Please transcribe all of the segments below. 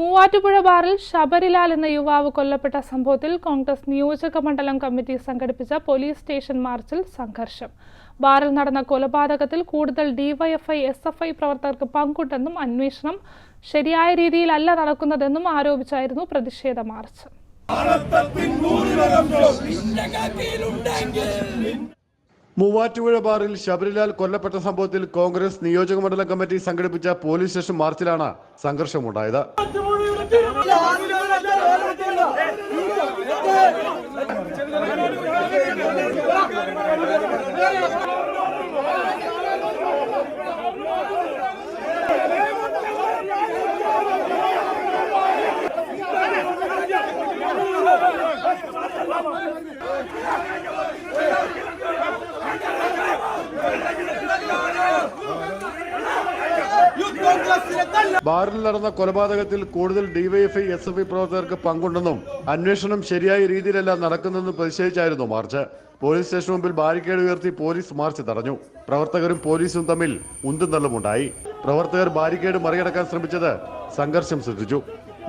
മൂവാറ്റുപുഴ ബാറിൽ ശബരിലാൽ എന്ന യുവാവ് കൊല്ലപ്പെട്ട സംഭവത്തിൽ കോൺഗ്രസ് നിയോജക മണ്ഡലം കമ്മിറ്റി സംഘടിപ്പിച്ച പോലീസ് സ്റ്റേഷൻ മാർച്ചിൽ സംഘർഷം. ബാറിൽ നടന്ന കൊലപാതകത്തിൽ കൂടുതൽ ഡിവൈഎഫ്ഐ എസ് എഫ് ഐ പ്രവർത്തകർക്ക് പങ്കുണ്ടെന്നും അന്വേഷണം ശരിയായ രീതിയിലല്ല നടക്കുന്നതെന്നും ആരോപിച്ചായിരുന്നു പ്രതിഷേധ മാർച്ച്. മൂവാറ്റുപുഴ ബാറിൽ ശബരിലാൽ കൊല്ലപ്പെട്ട സംഭവത്തിൽ കോൺഗ്രസ് നിയോജക മണ്ഡലം കമ്മിറ്റി സംഘടിപ്പിച്ച പോലീസ് സ്റ്റേഷൻ മാർച്ചിലാണ് സംഘർഷമുണ്ടായത്. Vamos! ബാറിൽ നടന്ന കൊലപാതകത്തിൽ കൂടുതൽ ഡിവൈഎഫ്ഐ എസ് എഫ് ഐ പ്രവർത്തകർക്ക് പങ്കുണ്ടെന്നും അന്വേഷണം ശരിയായ രീതിയിലല്ല നടക്കുന്നതെന്നും പ്രതിഷേധിച്ചായിരുന്നു മാർച്ച്. പോലീസ് സ്റ്റേഷന് മുമ്പിൽ ബാരിക്കേഡ് ഉയർത്തി പോലീസ് മാർച്ച് തടഞ്ഞു. പ്രവർത്തകരും പോലീസും തമ്മിൽ ഉന്തും തള്ളുമുണ്ടായി. പ്രവർത്തകർ ബാരിക്കേഡ് മറികടക്കാൻ ശ്രമിച്ചത് സംഘർഷം സൃഷ്ടിച്ചു.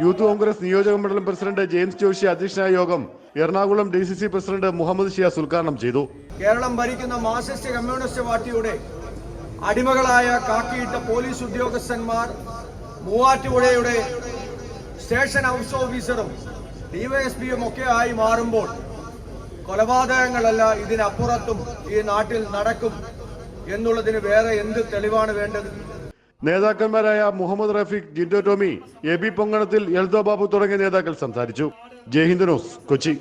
യൂത്ത് കോൺഗ്രസ് നിയോജക മണ്ഡലം പ്രസിഡന്റ് ജെയിംസ് ജോഷി അധ്യക്ഷനായ യോഗം Ernakulam D C C president Muhammad Shiyas ഉദ്ഘാടനം ചെയ്തു. കേരളം ഭരിക്കുന്ന മാർക്സിസ്റ്റ് കമ്മ്യൂണിസ്റ്റ് പാർട്ടിയുടെ അടിമകളായ കാക്കിയിട്ട പോലീസ് ഉദ്യോഗസ്ഥന്മാർ മൂവാറ്റുപുഴയുടെ സ്റ്റേഷൻ ഹൗസ് ഓഫീസറും ഡിവൈഎസ്പിയും ഒക്കെ ആയി മാറുമ്പോൾ കൊലപാതകങ്ങളല്ല ഇതിനപ്പുറത്തും ഈ നാട്ടിൽ നടക്കും എന്നുള്ളതിന് വേറെ എന്ത് തെളിവാണ് വേണ്ടത്? നേതാക്കന്മാരായ മുഹമ്മദ് റഫീഖ് ജിൻഡോ ടോമി എ ബി പൊങ്ങണത്തിൽ എൽദോ ബാബു തുടങ്ങിയ നേതാക്കൾ സംസാരിച്ചു. ജയ് ഹിന്ദ് ന്യൂസ് കൊച്ചി.